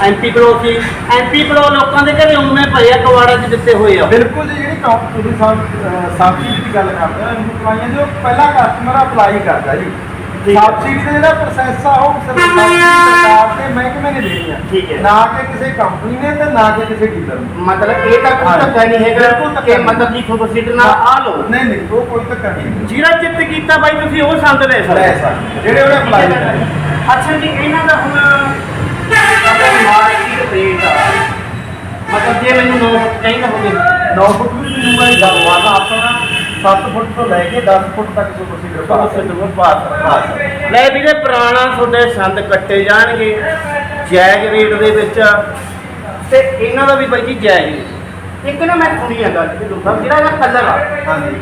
S2: ਐਮਪੀ ਪ੍ਰੋ ਸੀ। ਐਮਪੀ ਪ੍ਰੋ ਲੋਕਾਂ ਦੇ ਘਰੇ ਉਵੇਂ ਪਏ ਆ ਕਵਾੜਾ 'ਚ ਦਿੱਤੇ ਹੋਏ ਆ।
S1: ਬਿਲਕੁਲ ਜੀ, ਜਿਹੜੀ ਕੰਪ ਤੁਸੀਂ ਸਬਸਿਡੀ ਦੀ ਗੱਲ ਕਰਦੇ ਹੋ ਇਹਨੂੰ ਪਹਿਲਾ ਕਸਟਮਰ ਅਪਲਾਈ ਕਰਦਾ ਜੀ। ਸਬਸਿਡੀ ਦਾ ਜਿਹੜਾ ਪ੍ਰੋਸੈਸ ਆ ਉਹ ਸਬਸਿਡੀ ਸਰਕਾਰ ਤੇ ਮਹਿਕਮੇ ਨੇ ਦੇਣੀ ਆ।
S2: ਠੀਕ ਹੈ।
S1: ਨਾ ਕਿ ਕਿਸੇ ਕੰਪਨੀ ਨੇ ਤੇ ਨਾ ਕਿ ਕਿਸੇ ਡੀਲਰ ਨੇ।
S2: ਮਤਲਬ ਇਹ ਤਾਂ ਕੋਈ। ਧੱਕਾ ਨਹੀਂ
S1: ਬਿਲਕੁਲ
S2: ਹੈਗਾ
S1: ਧੱਕਾ
S2: ਕਿ
S1: ਨਹੀਂ।
S2: ਮਤਲਬ ਜੀ ਸੁਪਰ ਸੀਡਰ ਨਾਲ ਆ ਲਓ।
S1: ਨਹੀਂ ਨਹੀਂ ਉਹ ਕੋਈ ਧੱਕਾ ਨਹੀਂ
S2: ਜਿਹੜਾ ਚਿੱਤ ਕੀਤਾ ਬਾਈ ਤੁਸੀਂ ਉਹ ਸੰਦ ਲੈ
S1: ਲੈ
S2: ਸਕਦੇ
S1: ਸਕਦੇ ਜਿਹੜੇ ਉਹਨੇ ਅਪਲਾਈ ਕਰੇ
S2: ਅੱਛਾ ਜੀ ਇਹਨਾਂ ਦਾ ਹੁਣ ਮਾਰਕੀਟ ਰੇਟ ਆ। ਮਤਲਬ ਜੇ ਮੈਨੂੰ ਨੋ ਚਾਹੀਦਾ ਹੋਵੇ।
S1: 9 ਫੁੱਟ ਵੀ ਮਿਲੂਗਾ ਇਹ ਜਗਵਾਦਾ ਆਪਣਾ 7 ਫੁੱਟ ਤੋਂ ਲੈ ਕੇ 10 ਫੁੱਟ ਤੱਕ ਸੁਪਰ ਸੀਡਰ ਪਾ ਸਕਦੇ
S2: ਲੈ ਵੀਰੇ ਪੁਰਾਣਾ ਤੁਹਾਡੇ ਸੰਦ ਕੱਟੇ ਜਾਣਗੇ। ਜਾਇਜ਼ ਰੇਟ ਦੇ ਵਿੱਚ। ਤੇ ਇਹਨਾਂ ਦਾ ਵੀ ਬਾਈ ਜੀ ਜਾਇਜ਼। ਇੱਕ ਨਾ ਮੈਂ ਸੁਣੀ ਆ ਗੱਲ ਕਿ ਲੋਕਾਂ ਜਿਹੜਾ ਇਹਦਾ ਕਲਰ ਆ।
S1: ਹਾਂਜੀ।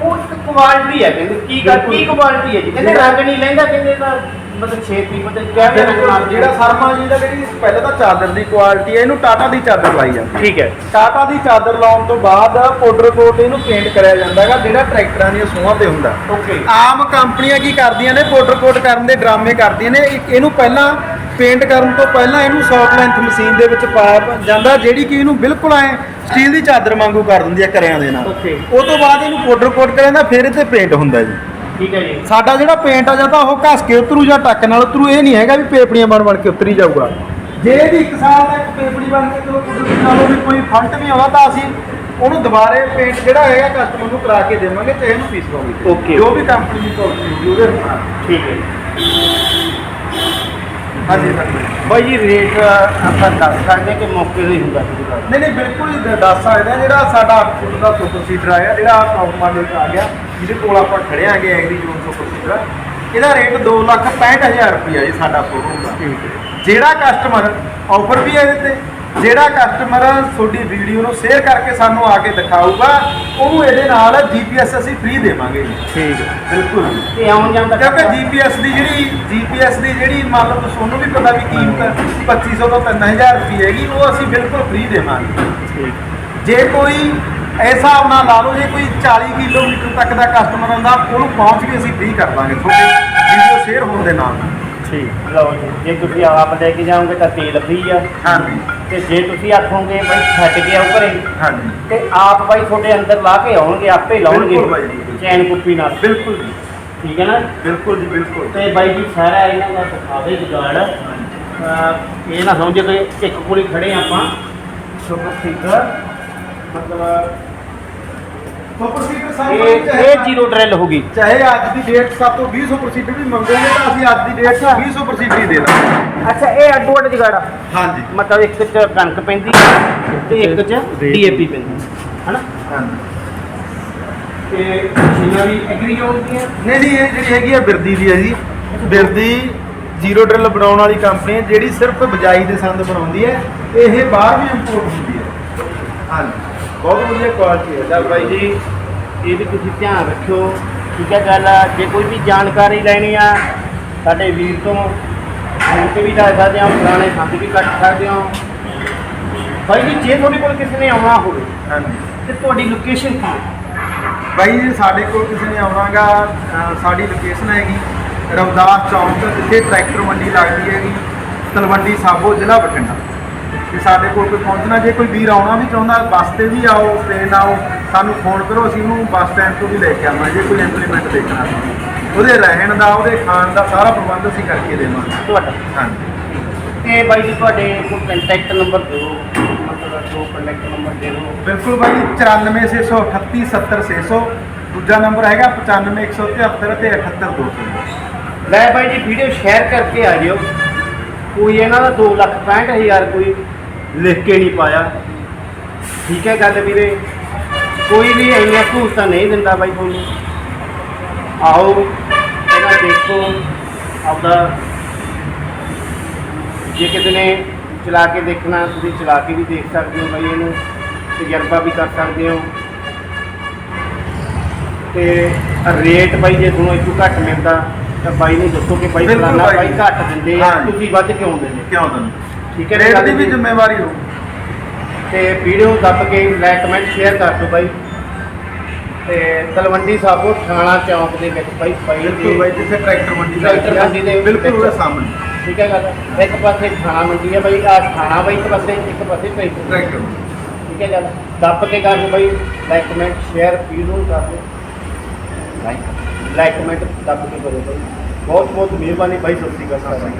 S2: ਉਹ ਇੱਕ ਕੁਆਲਿਟੀ ਹੈ ਕਹਿੰਦੇ। ਕੀ ਗੱਲ ਕੀ ਕੁਆਲਿਟੀ ਹੈ ਜੀ? ਕਹਿੰਦੇ ਰੰਗ ਨਹੀਂ ਲੈਂਦਾ ਕਹਿੰਦੇ ਦਾ ਮਤਲਬ ਛੇਤੀ ਮਤਲਬ ਕਿਆ
S1: ਬਿਲਕੁਲ ਜਿਹੜਾ ਸਰਮਾ ਜੀ ਦਾ ਜਿਹੜੀ ਪਹਿਲਾਂ ਤਾਂ ਚਾਦਰ ਦੀ ਕੁਆਲਿਟੀ ਹੈ ਇਹਨੂੰ ਟਾਟਾ ਦੀ ਚਾਦਰ ਲਾਈ ਜਾਂਦੀ
S2: ਠੀਕ ਹੈ।
S1: ਟਾਟਾ ਦੀ ਚਾਦਰ ਲਾਉਣ ਤੋਂ ਬਾਅਦ ਪਾਊਡਰ ਕੋਟ ਇਹਨੂੰ ਪੇਂਟ ਕਰਿਆ ਜਾਂਦਾ ਹੈਗਾ ਜਿਹੜਾ ਟਰੈਕਟਰਾਂ ਦੀਆਂ ਸੂਹਾਂ ਤੇ ਹੁੰਦਾ।
S2: ਓਕੇ
S1: ਆਮ ਕੰਪਨੀਆਂ ਕੀ ਕਰਦੀਆਂ ਨੇ ਪਾਊਡਰ ਕੋਟ ਕਰਨ ਦੇ ਡਰਾਮੇ ਕਰਦੀਆਂ ਨੇ। ਇੱਕ ਇਹਨੂੰ ਪਹਿਲਾਂ ਪੇਂਟ ਕਰਨ ਤੋਂ ਪਹਿਲਾਂ ਇਹਨੂੰ ਸ਼ਾਰਟ ਲੈਂਥ ਮਸ਼ੀਨ ਦੇ ਵਿੱਚ ਪਾਇਆ ਪ- ਜਾਂਦਾ ਜਿਹੜੀ ਕਿ ਇਹਨੂੰ ਬਿਲਕੁਲ ਐ ਸਟੀਲ ਦੀ ਚਾਦਰ ਵਾਂਗੂ ਕਰ ਦਿੰਦੀ ਹੈ ਕਰਿਆਂ ਦੇ ਨਾਲ. ਉਹ ਤੋਂ ਬਾਅਦ ਇਹਨੂੰ ਪਾਊਡਰ ਕੋਟ ਕਰਿਆ ਜਾਂਦਾ ਫਿਰ ਇਹ ਤੇ ਪੇਂਟ ਹੁੰਦਾ ਜੀ।
S2: ਠੀਕ ਹੈ ਜੀ।
S1: ਸਾਡਾ ਜਿਹੜਾ ਪੇਂਟ ਆ ਜਾਂ ਤਾਂ ਉਹ ਘਸ ਕੇ ਉਤਰੂ ਜਾਂ ਟੱਕ ਨਾਲ ਉਤਰੂ ਇਹ ਨਹੀਂ ਹੈਗਾ ਵੀ ਪੇਪੜੀਆਂ ਬਣ ਬਣ ਕੇ ਉਤਰੀ ਜਾਊਗਾ। ਜੇ ਇਹਦੀ ਇੱਕ ਸਾਲ ਤੱਕ ਪੇਪੜੀ ਬਣ ਕੇ ਚਲੋ ਕੁਦਰਤੀ ਨਾਲੋਂ ਵੀ ਕੋਈ ਫਲਟ ਵੀ ਆਉਂਦਾ ਤਾਂ ਅਸੀਂ ਉਹਨੂੰ ਦੁਬਾਰੇ ਪੇਂਟ ਜਿਹੜਾ ਹੈਗਾ ਕਸਟਮਰ ਨੂੰ ਕਰਾ ਕੇ ਦੇਵਾਂਗੇ ਤੇ ਇਹਨੂੰ ਪੀਸ ਪਾਉਂਗੇ
S2: Okay.
S1: ਜੋ ਵੀ ਕੰਪਨੀ ਦੀ ਪਾਲਿਸੀ ਉਹਦੇ ਅਨੁਸਾਰ।
S2: ਠੀਕ ਹੈ ਜੀ।
S1: ਹਾਂਜੀ ਸਰ
S2: ਬਾਈ ਜੀ ਰੇਟ ਆਪਾਂ ਦੱਸ ਸਕਦੇ ਕਿ ਮੌਕੇ ਤੇ ਹੀ ਹੁੰਦਾ ਸੀ ਦੁਕਾਨ?
S1: ਨਹੀਂ ਨਹੀਂ ਬਿਲਕੁਲ ਹੀ ਦ- ਦੱਸ ਸਕਦੇ ਹਾਂ ਜਿਹੜਾ ਸਾਡਾ 8 ਫੁੱਟ ਦਾ ਸੁਪਰ ਸੀਡਰ ਆਇਆ ਜਿਹੜਾ ਟੌਪ ਮਾਡਲ ਆ ਗਿਆ। ਜਿਹਦੇ ਕੋਲ ਆਪਾਂ ਖੜੇ ਆਂਗੇ ਐਗਰੀ ਜ਼ੋਨ ਸੁਪਰ ਸੀਡਰ ਇਹਦਾ ਰੇਟ 2 ਲੱਖ 65000 ਰੁਪਇਆ ਜੀ ਸਾਡਾ ਸ਼ੋਰੂਮ ਦਾ ਜਿਹੜਾ ਕਸਟਮਰ ਆਫਰ ਵੀ ਹੈ ਇਹਦੇ ਤੇ ਜਿਹੜਾ ਕਸਟਮਰ ਤੁਹਾਡੀ ਵੀਡੀਓ ਨੂੰ ਸ਼ੇਅਰ ਕਰਕੇ ਸਾਨੂੰ ਆ ਕੇ ਦਿਖਾਊਗਾ ਉਹਨੂੰ ਇਹਦੇ ਨਾਲ ਜੀਪੀਐਸ ਅਸੀਂ ਫ੍ਰੀ ਦੇਵਾਂਗੇ ਜੀ।
S2: ਠੀਕ ਹੈ।
S1: ਬਿਲਕੁਲ।
S2: ਤੇ ਆਉਣ ਜਾਣ ਦਾ
S1: ਕਿਉਂਕਿ ਜੀਪੀਐਸ ਦੀ ਜਿਹੜੀ ਜੀਪੀਐਸ ਦੀ ਜਿਹੜੀ ਮੰਨ ਲਓ ਤੁਹਾਨੂੰ ਵੀ ਪਤਾ ਵੀ ਕੀਮਤ 2500 ਤੋਂ 3000 ਰੁਪਏ ਹੈਗੀ ਉਹ ਅਸੀਂ ਬਿਲਕੁਲ ਫ੍ਰੀ ਦੇਵਾਂਗੇ।
S2: ਠੀਕ।
S1: ਜੇ ਕੋਈ ਇਸ ਹਿਸਾਬ ਨਾਲ ਲਾ ਲਓ ਜੇ ਕੋਈ 40 ਕਿਲੋਮੀਟਰ ਤੱਕ ਦਾ ਕਸਟਮਰ ਹੁੰਦਾ ਉਹਨੂੰ ਪਹੁੰਚ ਕੇ ਅਸੀਂ ਫ੍ਰੀ ਕਰ ਦਾਂਗੇ ਤੁਹਾਡੇ ਵੀਡੀਓ ਸ਼ੇਅਰ ਹੋਣ ਦੇ ਨਾਲ।
S2: ਠੀਕ ਲਓ ਜੀ ਜੇ ਤੁਸੀਂ ਆਪ ਲੈ ਕੇ ਜਾਓਗੇ ਤਾਂ ਤੇਲ ਫ੍ਰੀ ਆ।
S1: ਹਾਂਜੀ।
S2: ਤੇ ਜੇ ਤੁਸੀਂ ਆਖੋਗੇ ਬਈ ਛੱਡ ਕੇ ਆਓ ਘਰੇ
S1: ਹਾਂਜੀ।
S2: ਤੇ ਆਪ ਬਾਈ ਤੁਹਾਡੇ ਅੰਦਰ ਲਾ ਕੇ ਆਉਣਗੇ ਆਪੇ ਲਾਉਣਗੇ।
S1: ਬਿਲਕੁਲ ਬਾਈ ਜੀ
S2: ਚੈਨ ਕੁੱਪੀ ਨਾਲ।
S1: ਬਿਲਕੁਲ ਜੀ।
S2: ਠੀਕ ਹੈ ਨਾ?
S1: ਬਿਲਕੁਲ ਜੀ ਬਿਲਕੁਲ।
S2: ਤੇ ਬਾਈ ਜੀ ਸਾਰਾ ਇਹਨਾਂ ਦਾ ਦਿਖਾਵੇ ਜੁਗਾੜ। ਅਹ ਇਹ ਨਾ ਸਮਝੋ ਕਿ ਇੱਕ ਕੋਲੀ ਖੜੇ ਆਪਾਂ ਸੁਪਰ ਸੀਟਰ ਮਤਲਬ
S1: ਸੁਪਰ ਸੀਟਰ ਸਾਹਿਬ
S2: ਇਹ ਇਹ ਜ਼ੀਰੋ ਡਰਿਲ ਹੋਗੀ
S1: ਚਾਹੇ ਅੱਜ ਦੀ ਡੇਟ ਸਭ ਤੋਂ 20 ਸੁਪਰ ਸੀਟਰ ਵੀ ਮੰਗੋਗੇ ਤਾਂ ਅਸੀਂ ਅੱਜ ਦੀ ਡੇਟ 'ਚ 20 ਸੁਪਰ ਸੀਟਰ ਹੀ ਦੇ ਦਾਂਗੇ।
S2: ਅੱਛਾ ਇਹ ਅੱਡੋ ਅੱਡ ਜੁਗਾੜ ਆ।
S1: ਹਾਂਜੀ।
S2: ਮਤਲਬ ਇੱਕ ਚ ਕਣਕ ਪੈਂਦੀ ਤੇ ਇੱਕ ਚ ਡੀਏਪੀ ਪੈਂਦੀ ਹਨਾ?
S1: ਹਾਂਜੀ।
S2: ਤੇ ਮਸ਼ੀਨਾਂ ਵੀ ਐਗਰੀ ਜੋਨ ਦੀਆਂ
S1: ਨਹੀਂ ਨਹੀਂ ਇਹ ਜਿਹੜੀ ਹੈਗੀ ਆ ਬਿਰਦੀ ਦੀ ਹੈ ਜੀ। ਬਿਰਦੀ ਜ਼ੀਰੋ ਡਰਿਲ ਬਣਾਉਣ ਵਾਲੀ ਕੰਪਨੀ ਹੈ ਜਿਹੜੀ ਸਿਰਫ ਬਜਾਈ ਦੇ ਸੰਦ ਬਣਾਉਂਦੀ ਹੈ ਇਹ ਬਾਹਰ ਵੀ ਇੰਪੋਰਟ ਹੁੰਦੀ ਹੈ। ਹਾਂਜੀ। ਬਹੁਤ ਵਧੀਆ ਕੁਆਲਿਟੀ ਹੈ।
S2: ਚੱਲ ਬਾਈ ਜੀ ਇਹ ਵੀ ਤੁਸੀਂ ਧਿਆਨ ਰੱਖਿਓ। ਠੀਕ ਹੈ ਗੱਲ ਆ ਜੇ ਕੋਈ ਵੀ ਜਾਣਕਾਰੀ ਲੈਣੀ ਆ ਸਾਡੇ ਵੀਰ ਤੋਂ ਫੋਨ ਤੇ ਵੀ ਲੈ ਸਕਦੇ ਹੋ ਪੁਰਾਣੇ ਸੰਦ ਵੀ ਕੱਟ ਸਕਦੇ ਹੋ। ਬਾਈ ਜੀ ਜੇ ਤੁਹਾਡੇ ਕੋਲ ਕਿਸੇ ਨੇ ਆਉਣਾ ਹੋਵੇ
S1: ਹਾਂਜੀ।
S2: ਤੇ ਤੁਹਾਡੀ ਲੋਕੇਸ਼ਨ ਕੀ ਹੈ?
S1: ਬਾਈ ਜੀ ਸਾਡੇ ਕੋਲ ਕਿਸੇ ਨੇ ਆਉਣਾਗਾ ਸਾਡੀ ਲੋਕੇਸ਼ਨ ਹੈਗੀ ਰਵਦਾਸ ਚੌਂਕ ਜਿੱਥੇ ਟਰੈਕਟਰ ਮੰਡੀ ਲੱਗਦੀ ਹੈਗੀ ਤਲਵੰਡੀ ਸਾਬੋ ਜ਼ਿਲ੍ਹਾ ਬਠਿੰਡਾ। ਤੇ ਸਾਡੇ ਕੋਲ ਕੋਈ ਪਹੁੰਚਣਾ ਜੇ ਕੋਈ ਵੀਰ ਆਉਣਾ ਵੀ ਚਾਹੁੰਦਾ ਬੱਸ ਤੇ ਵੀ ਆਓ ਟ੍ਰੇਨ ਆਓ ਸਾਨੂੰ ਫੋਨ ਕਰੋ ਅਸੀਂ ਉਹਨੂੰ ਬੱਸ ਸਟੈਂਡ ਤੋਂ ਵੀ ਲੈ ਕੇ ਆਵਾਂਗੇ ਜੇ ਕੋਈ ਇੰਪਲੀਮੈਂਟ ਦੇਖਣਾ ਉਹਦੇ ਰਹਿਣ ਦਾ ਉਹਦੇ ਖਾਣ ਦਾ ਸਾਰਾ ਪ੍ਰਬੰਧ ਅਸੀਂ ਕਰਕੇ ਦੇਵਾਂਗੇ।
S2: ਤੁਹਾਡਾ?
S1: ਹਾਂਜੀ।
S2: ਤੇ ਬਾਈ ਜੀ ਤੁਹਾਡੇ ਕੋਲ ਕੰਟੈਕਟ ਨੰਬਰ ਦਿਓ ਮਤਲਬ ਜੋ ਕੰਟੈਕਟ ਨੰਬਰ ਦੇ ਦਿਓ।
S1: ਬਿਲਕੁਲ ਬਾਈ 94638 70600 ਦੂਜਾ ਨੰਬਰ ਹੈਗਾ 95173 ਤੇ 78200
S2: ਲੈ ਬਾਈ ਜੀ ਵੀਡੀਓ ਸ਼ੇਅਰ ਕਰਕੇ ਆ ਜਿਓ। ਕੋਈ ਇਹਨਾਂ ਦਾ 2 ਲੱਖ 65 ਹਜ਼ਾਰ ਕੋਈ ਲਿਖ ਕੇ ਨਹੀਂ ਪਾਇਆ। ਠੀਕ ਹੈ ਗੱਲ ਵੀਰੇ। ਕੋਈ ਵੀ ਇੰਨੀਆਂ ਸਹੂਲਤਾਂ ਨਹੀਂ ਦਿੰਦਾ ਬਾਈ ਤੁਹਾਨੂੰ। ਆਓ ਇਹਨਾਂ ਦੇਖੋ ਆਪਦਾ। ਜੇ ਕਿਸੇ ਨੇ ਚਲਾ ਕੇ ਦੇਖਣਾ ਤੁਸੀਂ ਚਲਾ ਕੇ ਵੀ ਦੇਖ ਸਕਦੇ ਹੋ ਬਾਈ ਇਹਨੂੰ। ਤਜਰਬਾ ਵੀ ਕਰ ਸਕਦੇ ਹੋ। ਤੇ ਰੇਟ ਬਾਈ ਜੇ ਤੁਹਾਨੂੰ ਇਹ ਤੋਂ ਘੱਟ ਮਿਲਦਾ ਤਾਂ ਬਾਈ ਨੂੰ ਦੱਸੋ ਕਿ ਬਾਈ ਫਲਾਣਾ
S1: ਬਾਈ।
S2: ਘੱਟ ਦਿੰਦੇ ਆ। ਤੁਸੀਂ ਵੱਧ ਕਿਉਂ ਦਿੰਦੇ?
S1: ਕਿਉਂ ਤੁਹਾਨੂੰ
S2: ਠੀਕ ਹੈ
S1: ਰੇਟ ਦੀ ਵੀ? ਜ਼ਿੰਮੇਵਾਰੀ ਹੋ
S2: ਤੇ ਵੀਡੀਓ ਦੱਬ ਕੇ ਲਾਈਕ ਕਮੈਂਟ ਸ਼ੇਅਰ ਕਰ ਦਿਓ ਬਾਈ। ਤੇ ਤਲਵੰਡੀ ਸਾਬੋ ਥਾਣਾ ਚੌਂਕ ਦੇ ਵਿੱਚ ਬਾਈ ਬਾਈ
S1: ਬਿਲਕੁਲ ਬਾਈ ਜਿੱਥੇ ਟਰੈਕਟਰ ਮੰਡੀ
S2: ਟਰੈਕਟਰ ਮੰਡੀ ਦੇ
S1: ਬਿਲਕੁਲ ਉਹਦੇ। ਸਾਹਮਣੇ।
S2: ਠੀਕ ਹੈ ਗੱਲ ਇੱਕ ਪਾਸੇ ਥਾਣਾ ਮੰਡੀ ਹੈ ਬਾਈ ਆ ਥਾਣਾ ਬਾਈ ਇੱਕ ਪਾਸੇ ਇੱਕ ਪਾਸੇ ਟਰੈਕਟਰ
S1: ਟਰੈਕਟਰ
S2: ਠੀਕ ਹੈ ਗੱਲ ਦੱਬ ਕੇ ਕਰ ਦਿਓ ਬਾਈ ਲਾਈਕ ਕਮੈਂਟ ਸ਼ੇਅਰ ਵੀਡੀਓ ਕਰ ਦਿਓ। ਲਾਈਕ ਲਾਈਕ ਕਮੈਂਟ ਦੱਬ ਕੇ ਕਰੋ ਬਾਈ। ਬਹੁਤ ਬਹੁਤ ਮਿਹਰਬਾਨੀ ਬਾਈ ਸਤਿ ਸ਼੍ਰੀ ਅਕਾਲ।